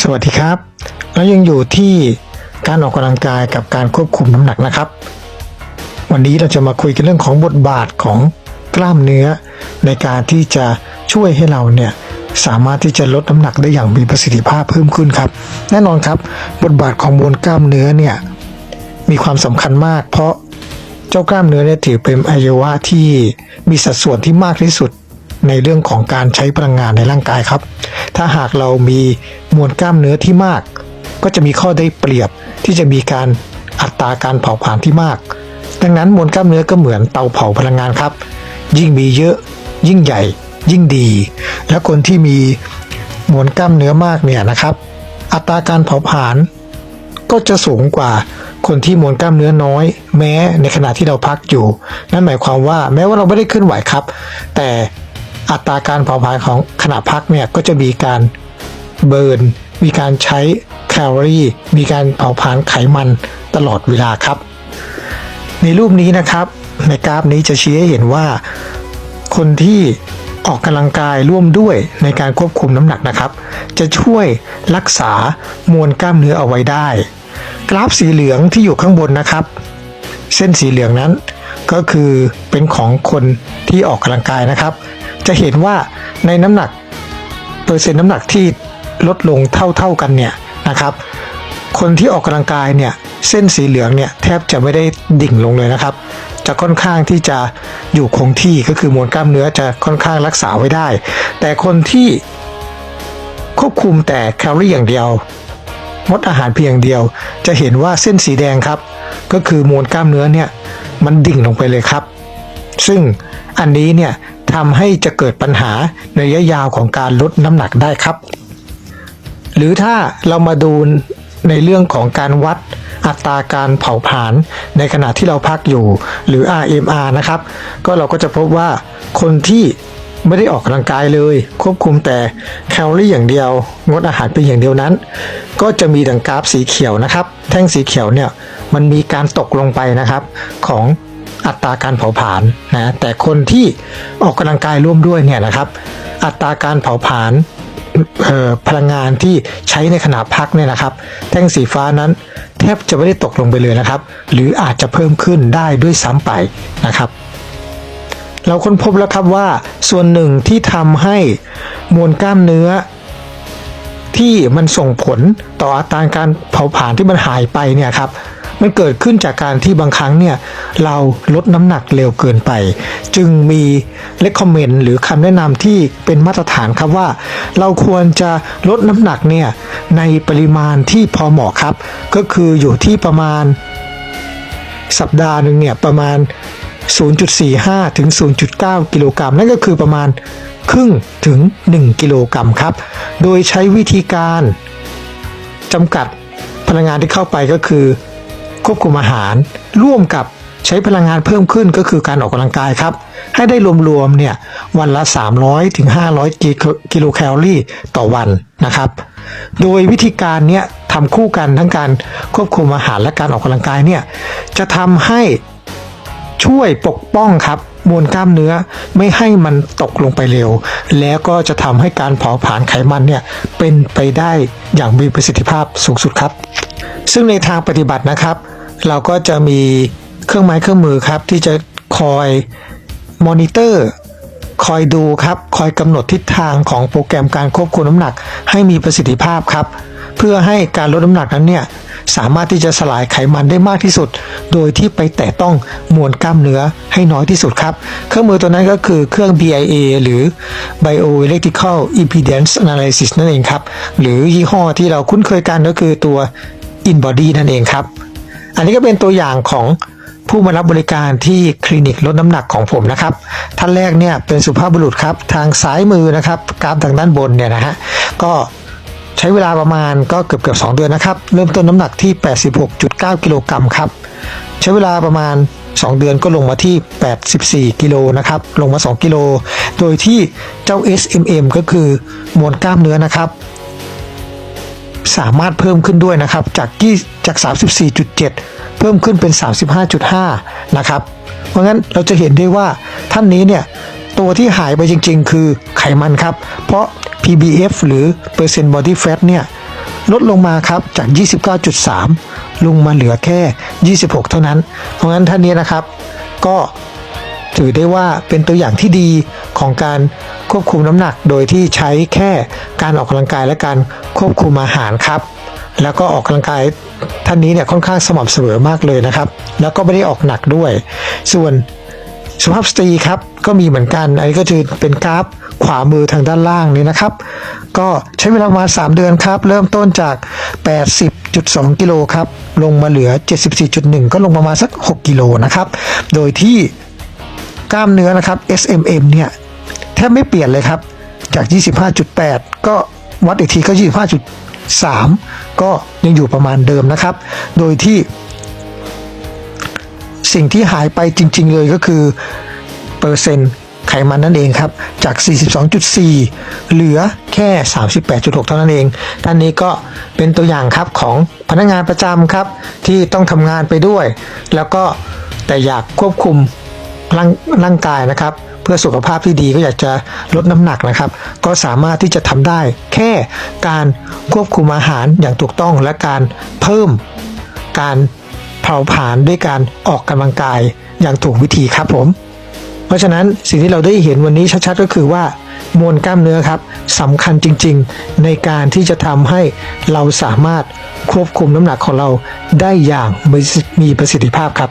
สวัสดีครับ เรายังอยู่ที่การออกกำลังกายกับการควบคุมน้ำหนักนะครับ วันนี้เราจะมาคุยกันเรื่องของบทบาทของกล้ามเนื้อ ในการที่จะช่วยให้เราเนี่ยสามารถที่จะลดน้ำหนักได้อย่างมีประสิทธิภาพเพิ่มขึ้นครับ แน่นอนครับบทบาทของมวลกล้ามเนื้อเนี่ยมีความสำคัญมาก เพราะเจ้ากล้ามเนื้อเนี่ยถือเป็นอวัยวะที่มีสัดส่วนที่มากที่สุด ในเรื่องของการใช้พลังงานในร่างกายครับ ถ้าหากเรามีมวลกล้ามเนื้อที่มาก ก็จะมีข้อได้เปรียบที่จะมีการอัตราการเผาผลาญที่มาก ดังนั้นมวลกล้ามเนื้อก็เหมือนเตาเผาพลังงานครับ ยิ่งมีเยอะ ยิ่งใหญ่ ยิ่งดี และคนที่มีมวลกล้ามเนื้อมากเนี่ยนะครับ อัตราการเผาผลาญก็จะสูงกว่าคนที่มวลกล้ามเนื้อน้อย แม้ในขณะที่เราพักอยู่ นั่นหมายความว่าแม้ว่าเราไม่ได้เคลื่อนไหวครับ แต่ อัตราการเผาผลาญของขณะพักเนี่ยก็จะมีการเบิร์น มีการใช้แคลอรี่ มีการเผาผลาญไขมันตลอดเวลาครับ ในรูปนี้นะครับในกราฟนี้จะชี้ให้เห็นว่า คนที่ออกกำลังกายร่วมด้วยในการควบคุมน้ำหนักนะครับ จะช่วยรักษามวลกล้ามเนื้อเอาไว้ได้ กราฟสีเหลืองที่อยู่ข้างบนนะครับ เส้นสีเหลืองนั้น ก็คือเป็นของคนที่ออกกำลังกายนะครับ จะเห็นว่าในน้ำหนักเปอร์เซ็นต์น้ำหนักที่ลดลงเท่าๆกันเนี่ยนะครับ คนที่ออกกำลังกายเนี่ยเส้นสีเหลืองเนี่ยแทบจะไม่ได้ดิ่งลงเลยนะครับ จะค่อนข้างที่จะอยู่คงที่ก็คือมวลกล้ามเนื้อจะค่อนข้างรักษาไว้ได้ แต่คนที่ควบคุมแต่แคลอรี่อย่างเดียว งดอาหารเพียงอย่างเดียว จะเห็นว่าเส้นสีแดงครับ ก็คือมวลกล้ามเนื้อเนี่ยมันดิ่งลงไปเลยครับ ซึ่งอันนี้เนี่ยทำให้จะเกิดปัญหาในระยะยาวของการลดน้ำหนักได้ครับ หรือถ้าเรามาดูในเรื่องของการวัดอัตราการเผาผลาญในขณะที่เราพักอยู่หรือ RMR นะครับ ก็เราก็จะพบว่าคนที่ ไม่ได้ออกกำลังกายเลย ควบคุมแต่แคลอรี่อย่างเดียว งดอาหารเพียงอย่างเดียวนั้น ก็จะมีดังกราฟสีเขียวนะครับ แท่งสีเขียวเนี่ยมันมีการตกลงไปนะครับ ของอัตราการเผาผลาญนะแต่คนที่ออกกำลังกายร่วมด้วยเนี่ยนะครับ อัตราการเผาผลาญพลังงานที่ใช้ในขณะพักเนี่ยนะครับ แท่งสีฟ้านั้น แทบจะไม่ได้ตกลงไปเลยนะครับ หรืออาจจะเพิ่มขึ้นได้ด้วยซ้ำไปนะครับ เราค้นพบแล้วครับว่าส่วนหนึ่งที่ทำให้มวลกล้ามเนื้อ ที่มันส่งผลต่ออัตราการเผาผลาญที่มันหายไปเนี่ยครับมันเกิดขึ้นจากการที่บางครั้งเนี่ยเราลดน้ำหนักเร็วเกินไป จึงมี recommend หรือคำแนะนำที่เป็นมาตรฐานครับว่า เราควรจะลดน้ำหนักเนี่ยในปริมาณที่พอเหมาะครับ ก็คืออยู่ที่ประมาณสัปดาห์หนึ่งเนี่ยประมาณ 0.45 ถึง 0.9 กิโลกรัมนั่นก็คือประมาณครึ่งถึง 1 กิโลกรัมครับ โดยใช้วิธีการจำกัดพลังงานที่เข้าไปก็คือ ควบคุมอาหารร่วมกับใช้พลังงานเพิ่มขึ้นก็คือการออกกำลังกายครับ ให้ได้รวมๆเนี่ยวันละ 300ถึง500 กิโลกิโลแคลอรี่ต่อวันนะครับ โดยวิธีการเนี้ยทำคู่กันทั้งการควบคุมอาหารและการออกกำลังกายเนี่ยจะทำให้ ช่วยปกป้องครับมวลกล้ามเนื้อไม่ให้มันตกลงไปเร็ว แล้วก็จะทำให้การเผาผลาญไขมันเนี่ยเป็นไปได้อย่างมีประสิทธิภาพสูงสุดครับ ซึ่งในทางปฏิบัตินะครับ เราก็จะมีเครื่องไม้เครื่องมือครับ ที่จะคอยมอนิเตอร์คอยดูครับ คอยกำหนดทิศทางของโปรแกรมการควบคุมน้ำหนักให้มีประสิทธิภาพครับ เพื่อให้การลดน้ำหนักนั้นเนี่ยสามารถที่จะสลายไขมันได้มากที่สุด โดยที่ไปแตะต้องมวลกล้ามเนื้อให้น้อยที่สุดครับ เครื่องมือตัวนั้นก็คือเครื่อง BIA หรือ Bioelectrical Impedance Analysis นั่นเองครับ หรือยี่ห้อที่เราคุ้นเคยกันก็คือตัว InBody นั่นเองครับ อันนี้ก็เป็นตัวอย่างของผู้มารับบริการที่คลินิกลดน้ำหนักของผมนะครับ ท่านแรกเนี่ยเป็นสุภาพบุรุษครับ ทางซ้ายมือนะครับกราฟทางด้านบนเนี่ยนะฮะ ก็ ใช้เวลาประมาณก็เกือบเกือบ2เดือนนะครับ เริ่มต้นน้ำหนักที่ 86.9 กิโลกรัมครับ ใช้เวลาประมาณ 2 เดือนก็ลงมาที่ 84 กิโลนะครับ ลงมา 2 กิโล โดยที่เจ้า SMM ก็คือมวลกล้ามเนื้อนะครับ สามารถเพิ่มขึ้นด้วยนะครับ จากที่จาก 34.7 เพิ่มขึ้นเป็น 35.5 นะครับ เพราะงั้นเราจะเห็นได้ว่าท่านนี้เนี่ย ตัวที่หายไปจริง ๆ คือไขมันครับ เพราะ PBF หรือ percent body fat เนี่ยลดลงมาครับจาก 29.3 ลงมาเหลือแค่ 26 เท่านั้น เพราะงั้นท่านนี้นะครับ ก็ถือได้ว่าเป็นตัวอย่างที่ดีของการควบคุมน้ำหนักโดยที่ใช้แค่การออกกำลังกายและการควบคุมอาหารครับ แล้วก็ออกกำลังกายท่านนี้เนี่ยค่อนข้างสม่ำเสมอมากเลยนะครับ แล้วก็ไม่ได้ออกหนักด้วย ส่วน สุภาพสตรีครับก็มีเหมือนกัน อันนี้ก็จะเป็นกราฟขวามือทางด้านล่างนี้นะครับ ก็ใช้เวลาประมาณ3เดือนครับ เริ่มต้นจาก 80.2 กิโลครับ ลงมาเหลือ 74.1 ก็ลงประมาณสัก 6 กิโลนะครับ โดยที่กล้ามเนื้อนะครับ SMM เนี่ยแทบไม่เปลี่ยนเลยครับ จาก 25.8 ก็วัดอีกทีก็ 25.3 ก็ยังอยู่ประมาณเดิมนะครับ โดยที่ สิ่งที่หายไปจริง ๆ เลยก็คือเปอร์เซ็นต์ไขมันนั่นเองครับ จาก 42.4 เหลือแค่ 38.6 เท่านั้นเอง ท่านนี้ก็เป็นตัวอย่างครับของพนักงานประจำครับ ที่ต้องทำงานไปด้วย แล้วก็แต่อยากควบคุมร่างร่างกายนะครับ เพื่อสุขภาพที่ดีก็อยากจะลดน้ำหนักนะครับ ก็สามารถที่จะทำได้แค่การควบคุมอาหารอย่างถูกต้องและการเพิ่มการ เผาผลาญด้วยการออกกำลังกายอย่างถูกวิธีครับผม เพราะฉะนั้นสิ่งที่เราได้เห็นวันนี้ชัดๆก็คือว่ามวลกล้ามเนื้อครับสำคัญจริงๆ ในการที่จะทำให้เราสามารถควบคุมน้ำหนักของเราได้อย่างมีประสิทธิภาพครับ